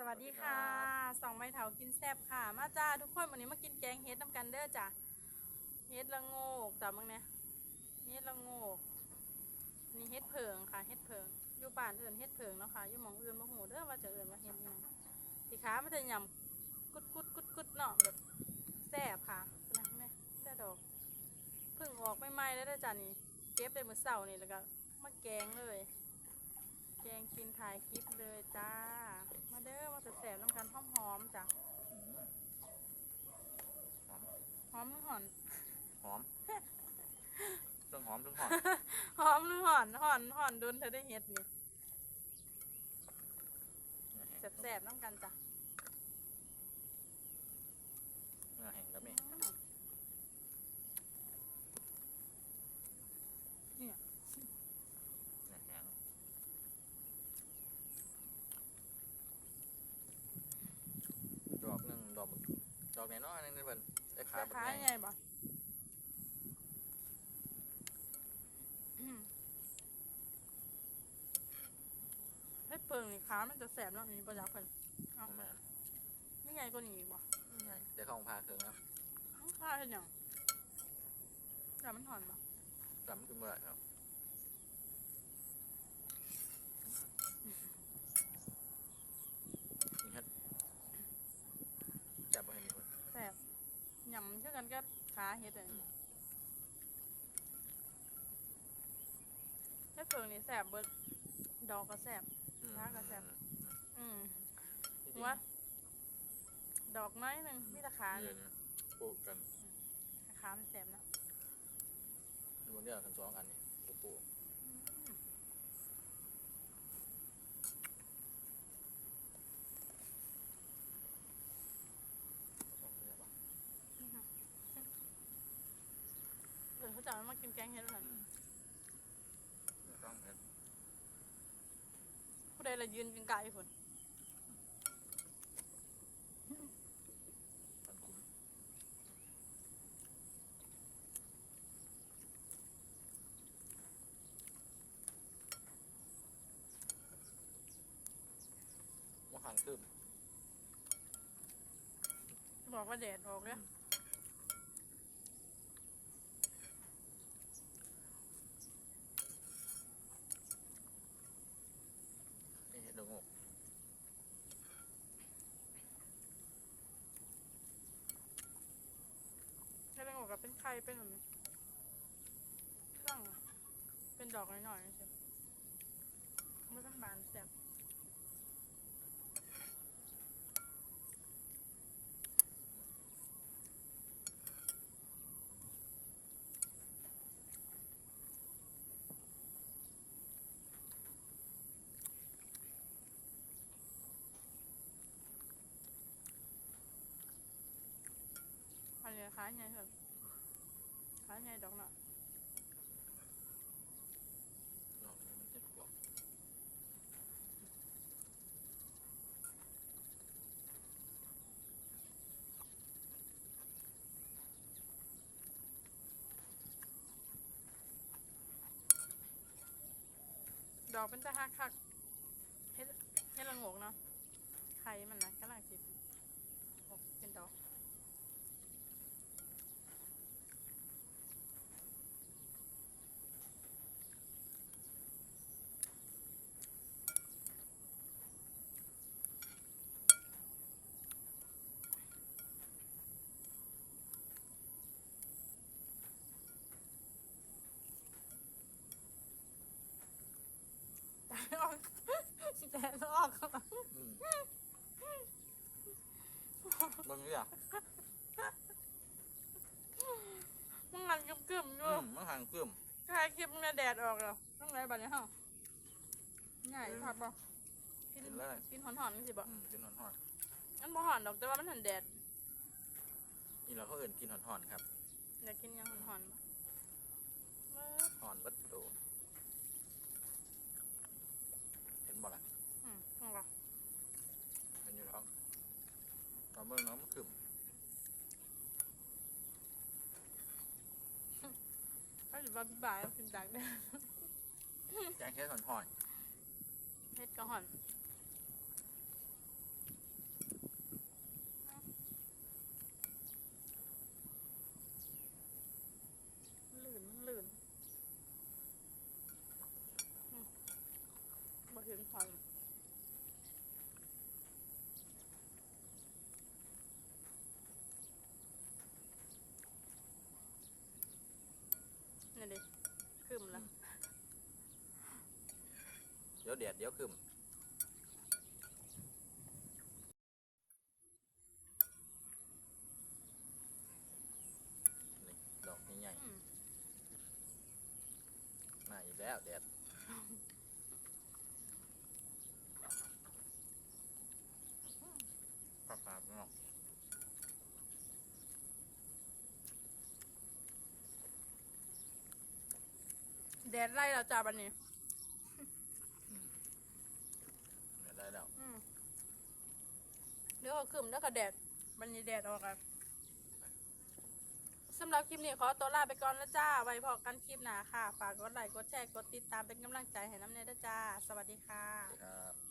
สวัสดีค่ะสองไม้เถากินแซ่บค่ะ มาจ้าทุกคนวันนี้มากินแกงเฮ็ดน้ำกันเด้อจ้ะเฮ็ดละโงกจ้ะมึงเนี่ยเฮ็ดละโงกนี่เฮ็ดเพิงค่ะเฮ็ดเพิงอยู่บ้านเอื่นเฮ็ดเพิงเนาะค่ะอยู่หมองอื่นมาหูเด้อว่าจะเอื่นว่าเฮ็ดอิหยังสีขามันจะยำกุดกุดกุดกุดเนาะแบบแซ่บค่ะนะแม่แซ่บดอกเพิ่งออกใหม่ๆแล้วเด้อจ้ะนี่เก็บได้มื้อเช้านี่แล้วก็มาแกงเลยแกงกินถ่ายคลิปเลยจ้า มาเด้อมาแสบๆน้ำกันหอมๆจ้ะหอมหอมหรือหอนหอมต้องหอมต้องหอมหอมหรือหอนหอนหอนดุนเธอได้เฮ็ดนี่แสบๆน้ำกันจ้ะ เนื้อแห้งก็มี อืมเนี่ย เนื้อแห้งดอกหนึ่งดอกดอก แน่นอนนึงเพิ่นได้ขาจะบักขายใหไงญ่บ่อืมเฮ็ดเพิงนี่ขามันจะแสบเนาะนี่ประจักษ์เพิ่นเอามาไม่ไงก็นี่อีกบ่นี่ไงแต่เข้าของพาเครื่องแล้วต้องฆ่าเฮ็ดหยังแต่มันหอนบ่จำขึ้นเมื่อไหร่ครับนี่ฮะจับมาให้มีคน แสบ ยำเช่นกันก็ขาเฮ็ดเลยอืมถ้าเกิงนี่แสบเบิดดอกก็แสบอืมขาก็แซ่บอืมจริงๆว่าดอกน้อยหนึ่งมีแต่ขาเดือนนี้ปลูกกันขามันแสบเนาะรวมเดียวกันสองอันนี่ปลูกปลูก อืม สองเดือนปะ เดี๋ยวเขา จะเอามากินแกงเฮ็ดด้วยต้องเห็นผู้ใดละยืนกินไก่คนว่าหันขึ้นบอกว่าแดดออกเนี่ย นี่เห็ดดงก แค่เรื่องออ เป็นไข่เป็นแบบนี้เครื่องเป็นดอกน้อยๆใช่ไหมไม่ต้องบานแสบอันนี้ขายไงเหรอ ขายไงดอกเนาะดอกนี้มันเห็ดปวกดอกเป็นตาหักคักเฮ็ดเฮ็ดละโงกเนาะไข่มันนะกำลังจิบออกเป็นดอก ออกแต่ออกเข้ามาอืมมึงนี่อะมันมันกึ่มกึ่มๆออืยู่มมันหันกึ่มถ่ายคลิปมันแดดออกแล้วต้องไรบัดนี้เหรอใหญ่ครับบ่กินกินเลยกินหอนๆนี่สิบ่อืมกินหอนอันบ่หอนดอกแต่ว่ามันหันแดดๆนี่เราเขาเอื่นกินหอนๆครับอยากกินยังหอนๆบ่เว้ยหอนบัดโดเห็นบ่ล่ะ อืมเอาก่อน เห็นอยู่แล้ว ตอนเมื่อน้ำมันกึ่มก็สิว่าพี่บายกินจากแดดแกงแค่หอนๆ เฮ็ดก็หอน เลยดิคืมแล้วเดี๋ยวแดดเดี๋ยวขึ้นนี่ดอกใหญ่อืมๆมาอีกแล้วแดด ปรับปรับเนาะ แดดไล่เราจ้าบันนี้เดี๋ยวได้แล้วอืมเดี๋ยวก็คืมแล้วก็แดดบันนี้แดดออกอะสำหรับคลิปนี้ขอตัวลาไปก่อนแล้วจ้า ไว้พอกันคลิปหน้าค่ะ ฝากกดไลค์ กดแชร์ กดติดตามเป็นกำลังใจให้น้ำเนยด้วยจ้า สวัสดีค่ะ ครับ